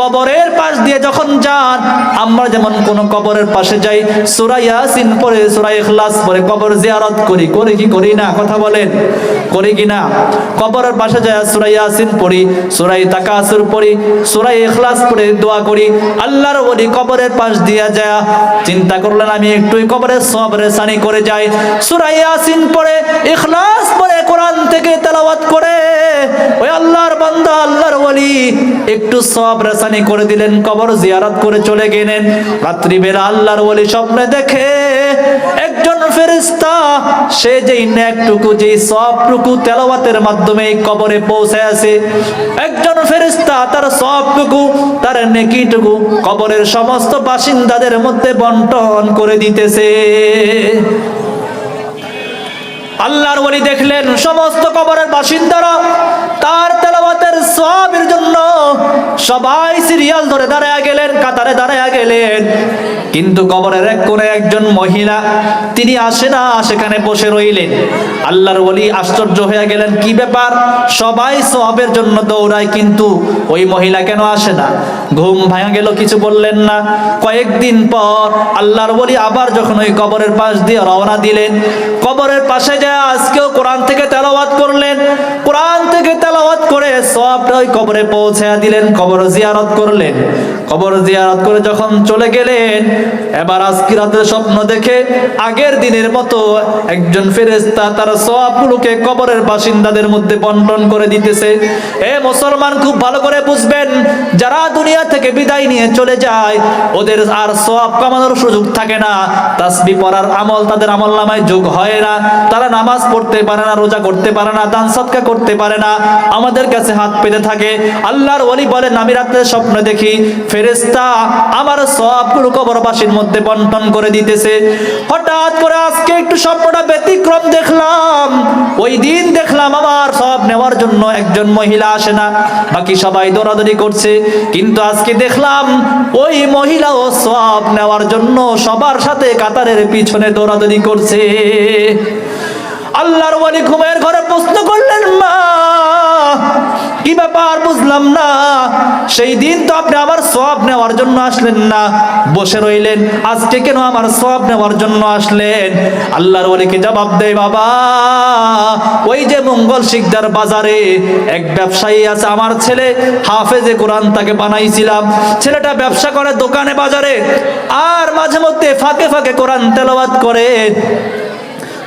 কবরের পাশ দিয়ে যখন যান, আমরা যেমন কোন কবরের পাশে যাই, সূরা ইয়াসিন পড়ে, সূরা ইখলাস পড়ে, কবর জিয়ারত করি করি কি করি না, কথা বলেন, করি কি না? কবরের পাশে যায় সূরা ইয়াসিন পড়ি সূরা তাকাসুর পড়ি সূরা ইখলাস পড়ে, দোয়া করি, আল্লাহর ওলি কবরের পাশ দিয়া যায়, চিন্তা করলেন আমি একটু কবরের সব রেসানি করে যাই, সূরা ইয়াসিন পড়ে, ইখলাস পড়ে, কোরআন থেকে তেলাওয়াত করে ওই আল্লাহর বান্দা, আল্লাহর ওলি একটু সব রেসানি করে দিলেন, কবর জিয়ারত করে চলে গেলেন। রাত্রিবেলা আল্লাহর ওলি স্বপ্নে দেখে একজন ফেরেশতা, সে যেই নেকটুকু যেই সবটুকু তেলাওয়াতের মাধ্যমে কবরে পৌঁছে আছে, একজন ফেরেশতা তার সবটুকু তার নেকিটুকু কবরের সমস্ত বাসিন্দাদের মধ্যে বন্টন করে দিতেছে। আল্লাহর ওলি দেখলেন সমস্ত কবরের বাসিন্দারা, তার তেলাওয়াতের সবের জন্য সবাই সিরিয়াল ধরে দাঁড়ায় গেলেন, কাতারে দাঁড়ায় গেলেন। কিন্তু কবরের এক কোণে একজন মহিলা, তিনি আসে না, সেখানে বসে রইলেন। আল্লাহর ওলি আশ্চর্য হয়ে গেলেন, কি ব্যাপার? সবাই সবের জন্য দৌড়ায়, কিন্তু ওই মহিলা কেন আসে না? ঘুম ভাঙা গেল, কিছু বললেন না। কয়েকদিন পর আল্লাহর বলি আবার যখন ওই কবরের পাশ দিয়ে রওনা দিলেন, কবরের পাশে যা আজকেও কোরআন থেকে তেলাওয়াত করলেন কোরআন থেকে তেলাওয়াত করে সবটা ওই কবরে পৌঁছে দিলেন, কবর জিয়ারত করলেন। কবর জিয়ারত করে যখন চলে গেলেন, এবার আজকে রাতের স্বপ্ন দেখে আগের দিনের মতো একজন ফেরেশতা তার সবগুলোকে কবরের বাসিন্দাদের মধ্যে বন্টন করে দিতেছে। এ মুসলমান, খুব ভালো করে বুঝবেন, যারা দুনিয়া থেকে বিদায় নিয়ে চলে যায়, ওদের আর সব কামানোর সুযোগ থাকে না। তাসবি পড়ার আমল তাদের আমল নামায় যোগ হয় না। তারা নামাজ পড়তে পারে না, রোজা করতে পারে না, দান সৎকা করতে পারে না। আমাদের কাছে হাত পেতে থাকে। আল্লাহর ওলি বলেন আমি রাত্রে স্বপ্ন দেখি, ফেরেশতা আমার সবগুলো কবরবাসীর মধ্যে বন্টন করে দিতেছে। হঠাৎ করে আজকে একটু স্বপ্নটা ব্যতিক্রম দেখলাম। ওই দিন দেখলাম আমার সব নেওয়ার জন্য একজন মহিলা আসে না। বাকি সবাই দৌড়াদৌড়ি করছে। কিন্তু আজকে দেখলাম ওই মহিলাও সব নেওয়ার জন্য সবার সাথে কাতারের পিছনে দৌড়াদৌড়ি করছে। আল্লাহর ওয়ালি ঘুমের ঘরে প্রশ্ন করলেন মা কি ব্যাপার বুঝলাম না। সেই দিন তো আপনি আমার সব নেওয়ার জন্য আসলেন না। বসে রইলেন, আজকে কেন আমার সব নেওয়ার জন্য আসলেন? আল্লাহর ওলিকে জবাব দেয় বাবা, ওই যে মঙ্গল শিকদার বাজারে এক ব্যবসায়ী আছে, আমার ছেলে হাফেজে কোরআন তাকে বানাইছিলাম। ছেলেটা ব্যবসা করে দোকানে বাজারে, আর মাঝে মধ্যে ফাঁকে ফাঁকে কোরআন তেলাওয়াত করে।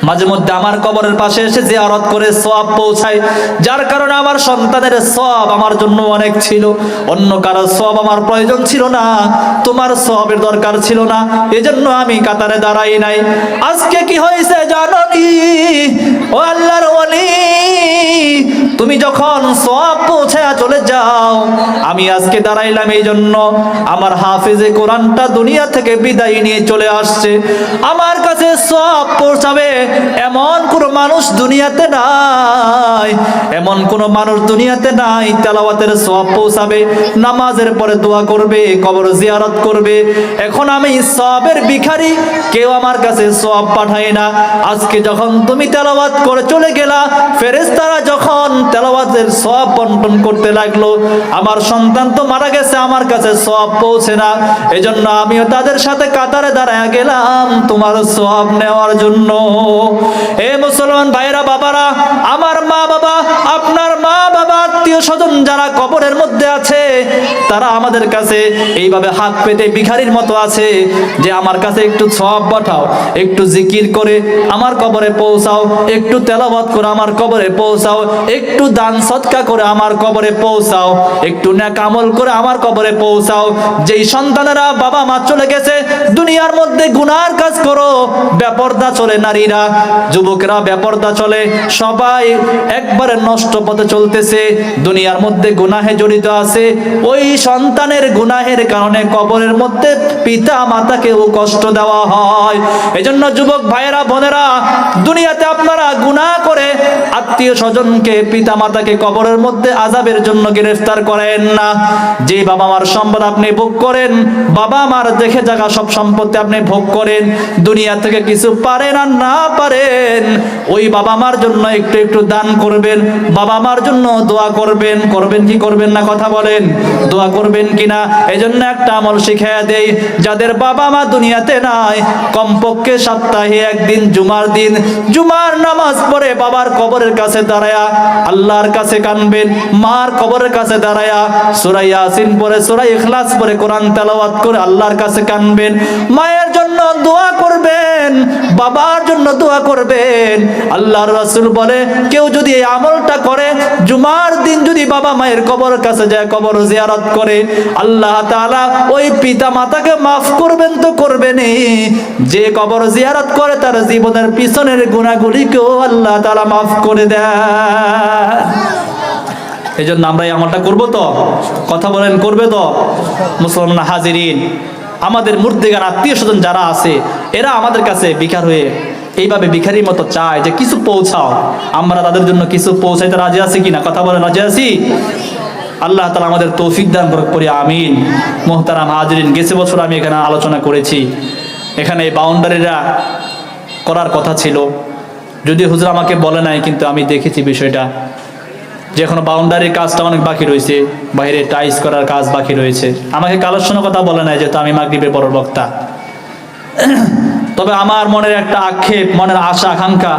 মাঝে মধ্যে আমার কবরের পাশে এসে জিয়ারত করে সব পৌঁছায়। যার কারণে আমার সন্তানের সব আমার জন্য অনেক ছিল। অন্য কারও সব আমার প্রয়োজন ছিল না। তোমার সবের দরকার ছিল না। এজন্য আমি কাতারে দাঁড়াই নাই। আজকে কি হয়েছে জাননি ও আল্লাহর ওলি, তুমি যখন সব পৌঁছে চলে যাও। আমি আজকে দাঁড়াইলাম এই জন্য আমার হাফেজে কোরআনটা দুনিয়া থেকে বিদায় নিয়ে চলে আসছে। আমার কাছে সব পৌঁছাবে। এমন কোন মানুষ দুনিয়াতে নাই। এমন কোন মানুষ দুনিয়াতে নাই, তেলাওয়াতের সব পৌঁছাবে, নামাজের পরে দোয়া করবে, কবর জিয়ারত করবে। এখন আমি সবের ভিখারি, কেউ আমার কাছে সব পাঠায় না। আজকে যখন তুমি তেলাওয়াত করে চলে গেলা, ফেরেশতারা যখন তেলাওয়াতের সব বন্টন করতে লাগল, আমার সন্তান তো মারা গেছে, আমার কাছে সব পৌঁছে না। এজন্য আমিও তাদের সাথে কাতারে দাঁড়ায় গেলাম তোমার সব নেওয়ার জন্য। এ মুসলমান ভাইরা বাবারা, আমার মা বাবা আপনার মা বাবা আত্মীয় স্বজন যারা কবরের মধ্যে আছে, তারা আমাদের কাছে এইভাবে হাত পেতে ভিখারির মতো আছে যে আমার কাছে একটু সব পাঠাও, একটু জিকির করে আমার কবরে পৌঁছাও, একটু তেলাওয়াত করে আমার কবরে পৌঁছাও, একটু দান সৎকা করে আমার কবরে পৌঁছাও, একটু নেক আমল করে আমার কবরে পৌঁছাও। যেই সন্তানেরা বাবা মা চলে গেছে, দুনিয়ার মধ্যে গুনার কাজ করো, বেপর্দা চলে নারীরা, যুবকরা বেপর্দা চলে, সবাই একবারে নষ্ট পথে চলতেছে দুনিয়ার মধ্যে গুনাহে জড়িত আছে, ওই সন্তানের গুনাহের কারণে কবরের মধ্যে পিতা মাতাকেও কষ্ট দেওয়া হয়। এজন্য যুবক ভাইয়েরা, বোনেরা, দুনিয়াতে আপনারা গুনাহ করে আত্মীয় স্বজনকে পিতা মাতাকে কবরের মধ্যে আজাবের জন্য গ্রেফতার করেন না। যে বাবা মার সম্পদ আপনি ভোগ করেন বাবা মার দেখে জায়গা সব সম্পত্তি আপনি ভোগ করেন, দুনিয়া থেকে কিছু পারেন আর না পারেন, ওই বাবা মার জন্য একটু একটু দান করবেন বাবা মার জন্য দোয়া করবেন করবেন কি করবেন না কথা বলেন, দোয়া করবেন কিনা? এই জন্য একটা আমল শিখাইয়া দেই, যাদের বাবা মা দুনিয়াতে নাই, কমপক্ষে সপ্তাহে একদিন, জুমার দিন, জুমার নামাজ পড়ে বাবার কবরের কাছে দাঁড়ায়া আল্লাহর কাছে কানবেন, মার কবরের কাছে দাঁড়ায়া সুরাই ইয়াসিন পরে সুরাই ইখলাস পরে কোরআন তেলাওয়াত করে আল্লাহর কাছে কানবেন, মায়ের জন্য দোয়া করবেন, বাবার জন্য দোয়া করবেন। আল্লাহর রাসূল বলে, কেউ যদি এই আমলটা করে, জুমার দিন যদি বাবা মায়ের কবরের কাছে যায়, কবর জিয়ারত করে, আল্লাহ তাআলা ওই পিতা মাতাকে মাফ করবেন তো করবেনই। যে কবর জিয়ারত করে, তার জীবনের পিছনের গুণাগুলিকেও আল্লাহ তাআলা মাফ করে দেয়। এই জন্য আমরা এই আমলটা করব তো? কথা বলেন, করবে তো? মুসলমান হাজিরিন, আমাদের মূর্তিগার আত্মীয় স্বজন যারা আছে, এরা আমাদের কাছে বিকার হয়ে এইভাবে ভিখারির মতো চায় যে কিছু পৌঁছাও। আমরা তাদের জন্য কিছু পৌঁছাইতে রাজি আছি কিনা? কথা বলে রাজি আছি? আল্লাহ তালা আমাদের তৌফিক দান করি আমিন। মোহতারাম হাজরিন, গেছে বছর আমি এখানে আলোচনা করেছি। এখানে এই বাউন্ডারিরা করার কথা ছিল। যদি হুজুর আমাকে বলে নাই, কিন্তু আমি দেখেছি বিষয়টা। যে এখনও বাউন্ডারির কাজটা অনেক বাকি রয়েছে, বাইরে টাইস করার কাজ বাকি রয়েছে। আমাকে কালেকশনের কথা বলে নাই যেহেতু আমি মাগরিবের বড় বক্তা। তবে আমার মনের একটা আক্ষেপ মনের আশা আকাঙ্ক্ষা